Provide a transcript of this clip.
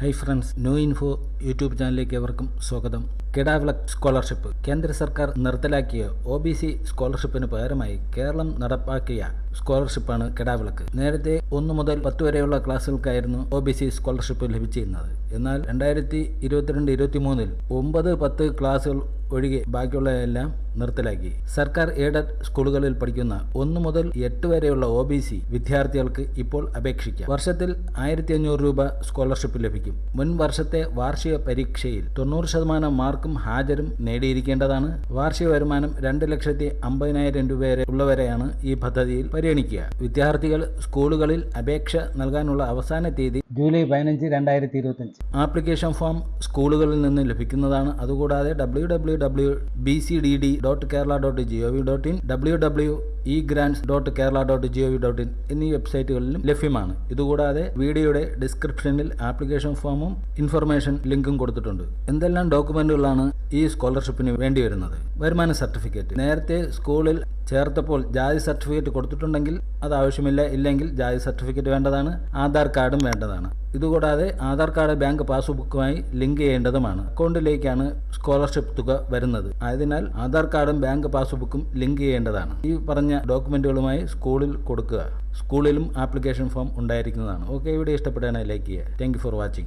Hi friends new info YouTube ചാനലിലേക്ക് എവർക്കും സ്വാഗതം. കിടാവിളക് സ്കോളർഷിപ്പ്. കേന്ദ്ര സർക്കാർ നിർത്തലാക്കിയ ഒ ബി സി സ്കോളർഷിപ്പിന് പകരമായി കേരളം നടപ്പാക്കിയ സ്കോളർഷിപ്പാണ് കിടാവിളക്ക്. നേരത്തെ ഒന്ന് മുതൽ പത്ത് വരെയുള്ള ക്ലാസ്സുകൾക്കായിരുന്നു ഒ ബി സി സ്കോളർഷിപ്പ് ലഭിച്ചിരുന്നത്. എന്നാൽ രണ്ടായിരത്തി ഇരുപത്തിരണ്ട് ഇരുപത്തി മൂന്നിൽ ഒമ്പത് പത്ത് ക്ലാസ്സുകൾ ഒഴികെ ബാക്കിയുള്ളതെല്ലാം നിർത്തലാക്കി. സർക്കാർ എയ്ഡഡ് സ്കൂളുകളിൽ പഠിക്കുന്ന ഒന്നു മുതൽ എട്ട് വരെയുള്ള ഒ ബി സി വിദ്യാർത്ഥികൾക്ക് ഇപ്പോൾ അപേക്ഷിക്കാം. വർഷത്തിൽ ആയിരത്തി അഞ്ഞൂറ് രൂപ സ്കോളർഷിപ്പ് ലഭിക്കും. മുൻ വർഷത്തെ വാർഷിക പരീക്ഷയിൽ തൊണ്ണൂറ് ശതമാനം മാർക്കും ഹാജരും നേടിയിരിക്കേണ്ടതാണ്. വാർഷിക വരുമാനം രണ്ട് ലക്ഷത്തി അമ്പതിനായിരം രൂപ വരെ ഉള്ളവരെയാണ് ഈ പദ്ധതിയിൽ പരിഗണിക്കുക. വിദ്യാർത്ഥികൾ സ്കൂളുകളിൽ അപേക്ഷ നൽകാനുള്ള അവസാന തീയതി ജൂലൈ പതിനഞ്ച് രണ്ടായിരത്തി ഇരുപത്തഞ്ച്. ആപ്ലിക്കേഷൻ ഫോം സ്കൂളുകളിൽ നിന്ന് ലഭിക്കുന്നതാണ്. അതുകൂടാതെ W W W B C D D dot Kerala dot G O V dot in W W E grants dot Kerala dot G O V dot in എന്നീ വെബ്സൈറ്റുകളിലും ലഭ്യമാണ്. ഇതുകൂടാതെ വീഡിയോയുടെ ഡിസ്ക്രിപ്ഷനിൽ ആപ്ലിക്കേഷൻ ഫോമും ഇൻഫർമേഷൻ ലിങ്കും കൊടുത്തിട്ടുണ്ട്. എന്തെല്ലാം ഡോക്യുമെന്റുകളാണ് ഈ സ്കോളർഷിപ്പിന് വേണ്ടി വരുന്നത്? വരുമാന സർട്ടിഫിക്കറ്റ്. നേരത്തെ സ്കൂളിൽ ചേർത്തപ്പോൾ ജാതി സർട്ടിഫിക്കറ്റ് കൊടുത്തിട്ടുണ്ടെങ്കിൽ അത് ആവശ്യമില്ല ഇല്ലെങ്കിൽ ജാതി സർട്ടിഫിക്കറ്റ് വേണ്ടതാണ് ആധാർ കാർഡും വേണ്ടതാണ്. ഇതുകൂടാതെ ആധാർ കാർഡ് ബാങ്ക് പാസ്ബുക്കുമായി ലിങ്ക് ചെയ്യേണ്ടതുമാണ്. അക്കൗണ്ടിലേക്കാണ് സ്കോളർഷിപ്പ് തുക വരുന്നത്. ആയതിനാൽ ആധാർ കാർഡും ബാങ്ക് പാസ്ബുക്കും ലിങ്ക് ചെയ്യേണ്ടതാണ്. ഈ പറഞ്ഞ ഡോക്യുമെന്റുകളുമായി സ്കൂളിൽ കൊടുക്കുക. സ്കൂളിലും ആപ്ലിക്കേഷൻ ഫോം ഉണ്ടായിരിക്കുന്നതാണ്. ഓക്കെ ഇവിടെ ഇഷ്ടപ്പെടാനായി ലൈക്ക് ചെയ്യുക. Thank for watching.